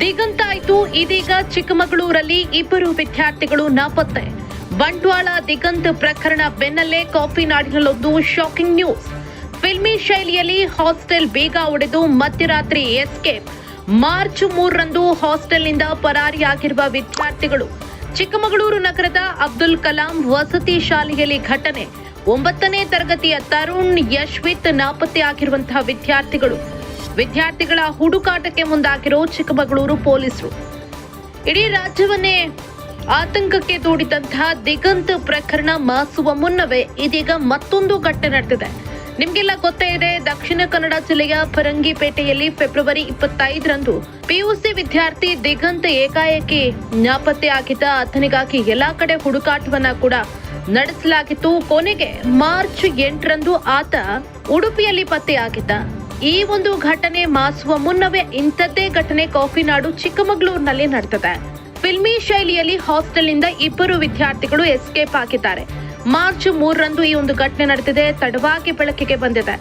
ದಿಗಂತ ಆಯ್ತು ಇದೀಗ ಚಿಕ್ಕಮಗಳೂರಲ್ಲಿ ಇಬ್ಬರು ವಿದ್ಯಾರ್ಥಿಗಳು ನಾಪತ್ತೆ. ಬಂಟ್ವಾಳ ದಿಗಂತ್ ಪ್ರಕರಣ ಬೆನ್ನಲ್ಲೇ ಕಾಫಿ ನಾಡಿನಲ್ಲೊಂದು ಶಾಕಿಂಗ್ ನ್ಯೂಸ್ ಫಿಲ್ಮಿ ಶೈಲಿಯಲ್ಲಿ ಹಾಸ್ಟೆಲ್ ಬೇಗ ಒಡೆದು ಮಧ್ಯರಾತ್ರಿ ಎಸ್ಕೇಪ್ ಮಾರ್ಚ್ ಮೂರರಂದು ಹಾಸ್ಟೆಲ್ನಿಂದ ಪರಾರಿಯಾಗಿರುವ ವಿದ್ಯಾರ್ಥಿಗಳು. ಚಿಕ್ಕಮಗಳೂರು ನಗರದ ಅಬ್ದುಲ್ ಕಲಾಂ ವಸತಿ ಶಾಲೆಯಲ್ಲಿ ಘಟನೆ. ಒಂಬತ್ತನೇ ತರಗತಿಯ ತರುಣ್ ಯಶ್ವಿತ್ ನಾಪತ್ತೆಯಾಗಿರುವಂತಹ ವಿದ್ಯಾರ್ಥಿಗಳು. ವಿದ್ಯಾರ್ಥಿಗಳ ಹುಡುಕಾಟಕ್ಕೆ ಮುಂದಾಗಿರೋ ಚಿಕ್ಕಮಗಳೂರು ಪೊಲೀಸರು. ಇಡೀ ರಾಜ್ಯವನ್ನೇ ಆತಂಕಕ್ಕೆ ದೂಡಿದಂತಹ ದಿಗಂತ ಪ್ರಕರಣ ಮಾಸುವ ಮುನ್ನವೇ ಇದೀಗ ಮತ್ತೊಂದು ಘಟನೆ ನಡೆದಿದೆ. ನಿಮ್ಗೆಲ್ಲ ಗೊತ್ತೇ ಇದೆ, ದಕ್ಷಿಣ ಕನ್ನಡ ಜಿಲ್ಲೆಯ ಫರಂಗಿಪೇಟೆಯಲ್ಲಿ ಫೆಬ್ರವರಿ ಇಪ್ಪತ್ತೈದರಂದು ಪಿಯುಸಿ ವಿದ್ಯಾರ್ಥಿ ದಿಗಂತ ಏಕಾಏಕಿ ನಾಪತ್ತೆಯಾಗಿದ್ದ ಆತನಿಗಾಗಿ ಎಲ್ಲಾ ಕಡೆ ಹುಡುಕಾಟವನ್ನ ಕೂಡ ನಡೆಸಲಾಗಿತ್ತು. ಕೊನೆಗೆ ಮಾರ್ಚ್ ಎಂಟರಂದು ಆತ ಉಡುಪಿಯಲ್ಲಿ ಪತ್ತೆಯಾಗಿದ್ದ. ಈ ಒಂದು ಘಟನೆ ಮಾಸುವ ಮುನ್ನವೇ ಇಂಥದ್ದೇ ಘಟನೆ ಕಾಫಿನಾಡು ಚಿಕ್ಕಮಗಳೂರಿನಲ್ಲಿ ನಡೆದಿದೆ. ಫಿಲ್ಮಿ ಶೈಲಿಯಲ್ಲಿ ಹಾಸ್ಟೆಲ್ನಿಂದ ಇಬ್ಬರು ವಿದ್ಯಾರ್ಥಿಗಳು ಎಸ್ಕೇಪ್ ಆಗಿದ್ದಾರೆ. ಮಾರ್ಚ್ ಮೂರರಂದು ಈ ಒಂದು ಘಟನೆ ನಡೆದಿದೆ, ತಡವಾಗಿ ಬೆಳಕಿಗೆ ಬಂದಿದೆ.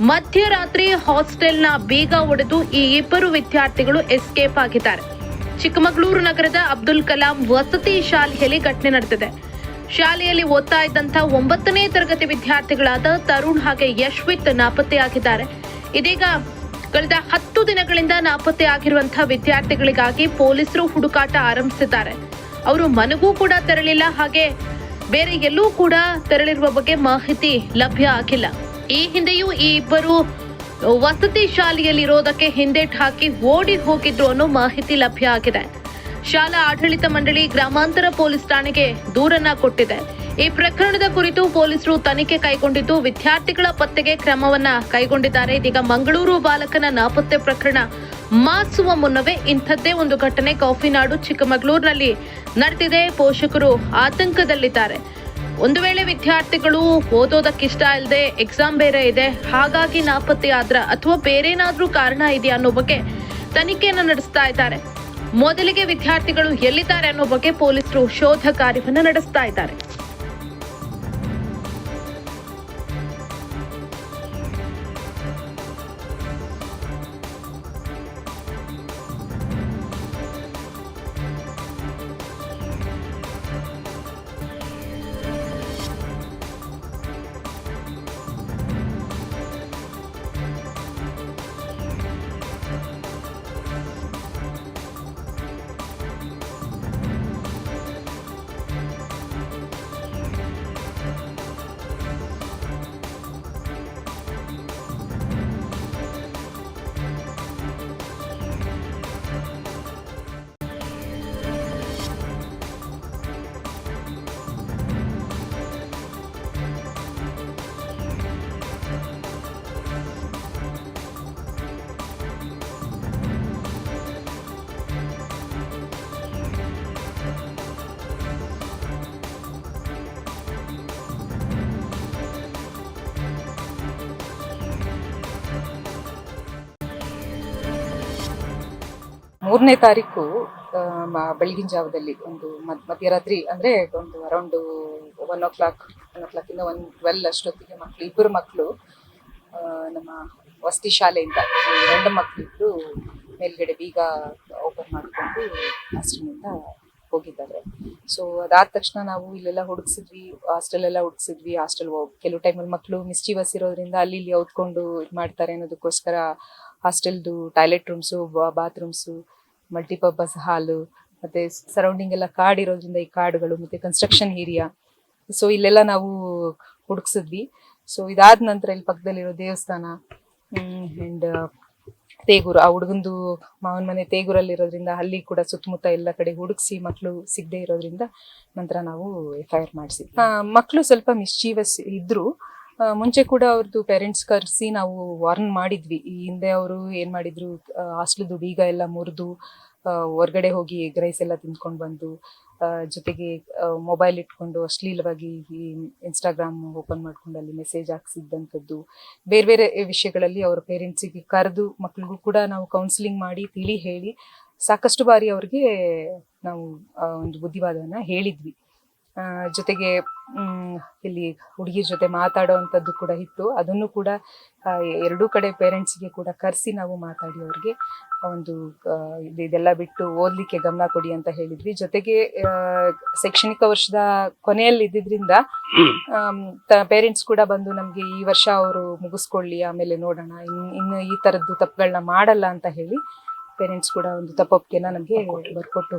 ಮಧ್ಯರಾತ್ರಿ ಹಾಸ್ಟೆಲ್ನ ಬೀಗ ಒಡೆದು ಈ ಇಬ್ಬರು ವಿದ್ಯಾರ್ಥಿಗಳು ಎಸ್ಕೇಪ್ ಆಗಿದ್ದಾರೆ. ಚಿಕ್ಕಮಗಳೂರು ನಗರದ ಅಬ್ದುಲ್ ಕಲಾಂ ವಸತಿ ಶಾಲೆಯಲ್ಲಿ ಘಟನೆ ನಡೆದಿದೆ. ಶಾಲೆಯಲ್ಲಿ ಓದ್ತಾ ಇದ್ದಂತ ಒಂಬತ್ತನೇ ತರಗತಿ ವಿದ್ಯಾರ್ಥಿಗಳಾದ ತರುಣ್ ಹಾಗೆ ಯಶ್ವಿತ್ ನಾಪತ್ತೆಯಾಗಿದ್ದಾರೆ. ಇದೀಗ ಕಳೆದ ಹತ್ತು ದಿನಗಳಿಂದ ನಾಪತ್ತೆ ಆಗಿರುವಂತಹ ವಿದ್ಯಾರ್ಥಿಗಳಿಗಾಗಿ ಪೊಲೀಸರು ಹುಡುಕಾಟ ಆರಂಭಿಸಿದ್ದಾರೆ. ಅವರು ಮನೆಗೂ ಕೂಡ ತೆರಳಿಲ್ಲ, ಹಾಗೆ ಬೇರೆ ಎಲ್ಲೂ ಕೂಡ ತೆರಳಿರುವ ಬಗ್ಗೆ ಮಾಹಿತಿ ಲಭ್ಯ ಆಗಿಲ್ಲ. ಈ ಹಿಂದೆಯೂ ಈ ಇಬ್ಬರು ವಸತಿ ಶಾಲೆಯಲ್ಲಿರೋದಕ್ಕೆ ಹಿಂದೇಟ್ ಹಾಕಿ ಓಡಿ ಹೋಗಿದ್ರು ಅನ್ನೋ ಮಾಹಿತಿ ಲಭ್ಯ ಆಗಿದೆ. ಶಾಲಾ ಆಡಳಿತ ಮಂಡಳಿ ಗ್ರಾಮಾಂತರ ಪೊಲೀಸ್ ಠಾಣೆಗೆ ದೂರನ್ನ ಕೊಟ್ಟಿದೆ. ಈ ಪ್ರಕರಣದ ಕುರಿತು ಪೊಲೀಸರು ತನಿಖೆ ಕೈಗೊಂಡಿದ್ದು ವಿದ್ಯಾರ್ಥಿಗಳ ಪತ್ತೆಗೆ ಕ್ರಮವನ್ನ ಕೈಗೊಂಡಿದ್ದಾರೆ. ಇದೀಗ ಮಂಗಳೂರು ಬಾಲಕನ ನಾಪತ್ತೆ ಪ್ರಕರಣ ಮಾಸುವ ಮುನ್ನವೇ ಇಂಥದ್ದೇ ಒಂದು ಘಟನೆ ಕಾಫಿನಾಡು ಚಿಕ್ಕಮಗಳೂರಿನಲ್ಲಿ ನಡೆದಿದೆ. ಪೋಷಕರು ಆತಂಕದಲ್ಲಿದ್ದಾರೆ. ಒಂದು ವೇಳೆ ವಿದ್ಯಾರ್ಥಿಗಳು ಓದೋದಕ್ಕಿಷ್ಟ ಇಲ್ಲದೆ ಎಕ್ಸಾಮ್ ಬೇರೆ ಇದೆ, ಹಾಗಾಗಿ ನಾಪತ್ತೆ ಆದ್ರ ಅಥವಾ ಬೇರೇನಾದರೂ ಕಾರಣ ಇದೆಯಾ ಅನ್ನೋ ಬಗ್ಗೆ ತನಿಖೆಯನ್ನು ನಡೆಸ್ತಾ ಇದ್ದಾರೆ. ಮೊದಲಿಗೆ ವಿದ್ಯಾರ್ಥಿಗಳು ಎಲ್ಲಿದ್ದಾರೆ ಅನ್ನೋ ಬಗ್ಗೆ ಪೊಲೀಸರು ಶೋಧ ಕಾರ್ಯವನ್ನು ನಡೆಸ್ತಾ ಇದ್ದಾರೆ. ಮೂರನೇ ತಾರೀಕು ಬೆಳಗಿನ ಜಾವದಲ್ಲಿ ಒಂದು ಮಧ್ಯರಾತ್ರಿ ಅಂದ್ರೆ ಒಂದು around one o'clock one o'clock ಇಂದ ಒನ್ ಟ್ವೆಲ್ ಅಷ್ಟೊತ್ತಿಗೆ ಮಕ್ಳು, ಇಬ್ಬರು ಮಕ್ಕಳು ನಮ್ಮ ವಸತಿ ಶಾಲೆಯಿಂದ ಗಂಡು ಮಕ್ಕಳಿಬ್ರು ಮೇಲ್ಗಡೆ ಬೀಗ ಓಪನ್ ಮಾಡಿಕೊಂಡು ಹಾಸ್ಟೆಲ್ನಿಂದ ಹೋಗಿದ್ದಾರೆ. ಸೊ ಅದಾದ ತಕ್ಷಣ ನಾವು ಇಲ್ಲೆಲ್ಲ ಹುಡುಕ್ಸಿದ್ವಿ ಹಾಸ್ಟೆಲ್ ಎಲ್ಲ ಹುಡುಕ್ಸಿದ್ವಿ ಹಾಸ್ಟೆಲ್ ಕೆಲವು ಟೈಮಲ್ಲಿ ಮಕ್ಕಳು ಮಿಸ್ಚೀವಸ್ ಇರೋದ್ರಿಂದ ಅಲ್ಲಿ ಇಲ್ಲಿ ಓದ್ಕೊಂಡು ಇದು ಮಾಡ್ತಾರೆ ಅನ್ನೋದಕ್ಕೋಸ್ಕರ ಹಾಸ್ಟೆಲ್ದು toilet rooms bathrooms multipurpose hall ಮತ್ತೆ ಸರೌಂಡಿಂಗ್ ಎಲ್ಲ ಕಾಡ್ ಇರೋದ್ರಿಂದ ಈ ಕಾಡುಗಳು, ಮತ್ತೆ ಕನ್ಸ್ಟ್ರಕ್ಷನ್ ಏರಿಯಾ ಸೊ ಇಲ್ಲೆಲ್ಲ ನಾವು ಹುಡುಕ್ಸಿದ್ವಿ. ಸೊ ಇದಾದ ನಂತರ ಇಲ್ಲಿ ಪಕ್ಕದಲ್ಲಿರೋ ದೇವಸ್ಥಾನ ಅಂಡ್ ತೇಗೂರು, ಆ ಹುಡುಗಂದು ಮಾವನ ಮನೆ ತೇಗೂರಲ್ಲಿರೋದ್ರಿಂದ ಅಲ್ಲಿ ಕೂಡ ಸುತ್ತಮುತ್ತ ಎಲ್ಲ ಕಡೆ ಹುಡುಕ್ಸಿ ಮಕ್ಕಳು ಸಿಗದೆ ಇರೋದ್ರಿಂದ ನಂತರ ನಾವು ಎಫ್ ಐ ಆರ್ ಮಾಡಿಸಿ ಮಕ್ಕಳು ಸ್ವಲ್ಪ ಮಿಸ್ಚೀವಸ್ ಇದ್ರು. ಮುಂಚೆ ಕೂಡ ಅವ್ರದ್ದು ಪೇರೆಂಟ್ಸ್ ಕರೆಸಿ ನಾವು ವಾರ್ನ್ ಮಾಡಿದ್ವಿ. ಈ ಹಿಂದೆ ಅವರು ಏನು ಮಾಡಿದ್ರು ಹಾಸ್ಟೆಲ್ದು ಬೀಗ ಎಲ್ಲ ಮುರಿದು ಹೊರಗಡೆ ಹೋಗಿ ಎಗ್ ರೈಸ್ ಎಲ್ಲ ತಿಂದ್ಕೊಂಡು ಬಂದು ಜೊತೆಗೆ ಮೊಬೈಲ್ ಇಟ್ಕೊಂಡು ಅಶ್ಲೀಲವಾಗಿ ಇನ್ಸ್ಟಾಗ್ರಾಮ್ ಓಪನ್ ಮಾಡ್ಕೊಂಡು ಅಲ್ಲಿ ಮೆಸೇಜ್ ಹಾಕ್ಸಿದ್ದಂಥದ್ದು. ಬೇರೆ ಬೇರೆ ವಿಷಯಗಳಲ್ಲಿ ಅವ್ರ ಪೇರೆಂಟ್ಸಿಗೆ ಕರೆದು ಮಕ್ಳಿಗೂ ಕೂಡ ನಾವು ಕೌನ್ಸಿಲಿಂಗ್ ಮಾಡಿ ತಿಳಿ ಹೇಳಿ ಸಾಕಷ್ಟು ಬಾರಿ ಅವ್ರಿಗೆ ನಾವು ಒಂದು ಬುದ್ಧಿವಾದವನ್ನು ಹೇಳಿದ್ವಿ. ಜೊತೆಗೆ ಇಲ್ಲಿ ಹುಡುಗಿ ಜೊತೆ ಮಾತಾಡುವಂಥದ್ದು ಕೂಡ ಇತ್ತು. ಅದನ್ನು ಕೂಡ ಎರಡೂ ಕಡೆ ಪೇರೆಂಟ್ಸ್ಗೆ ಕೂಡ ಕರೆಸಿ ನಾವು ಮಾತಾಡಿ ಅವ್ರಿಗೆ ಒಂದು ಇದೆಲ್ಲ ಬಿಟ್ಟು ಓದಲಿಕ್ಕೆ ಗಮನ ಕೊಡಿ ಅಂತ ಹೇಳಿದ್ವಿ. ಜೊತೆಗೆ ಆ, ಶೈಕ್ಷಣಿಕ ವರ್ಷದ ಕೊನೆಯಲ್ಲಿ ಇದ್ದಿದ್ರಿಂದ ಪೇರೆಂಟ್ಸ್ ಕೂಡ ಬಂದು ನಮಗೆ ಈ ವರ್ಷ ಅವರು ಮುಗಿಸ್ಕೊಳ್ಳಿ ಆಮೇಲೆ ನೋಡೋಣ ಇನ್ನು ಇನ್ನು ಈ ಥರದ್ದು ತಪ್ಪುಗಳನ್ನ ಮಾಡಲ್ಲ ಅಂತ ಹೇಳಿ ಪೇರೆಂಟ್ಸ್ ಕೂಡ ಒಂದು ತಪ್ಪೊಪ್ಪಿಗೆನ ನಮಗೆ ಬರ್ಕೊಟ್ಟು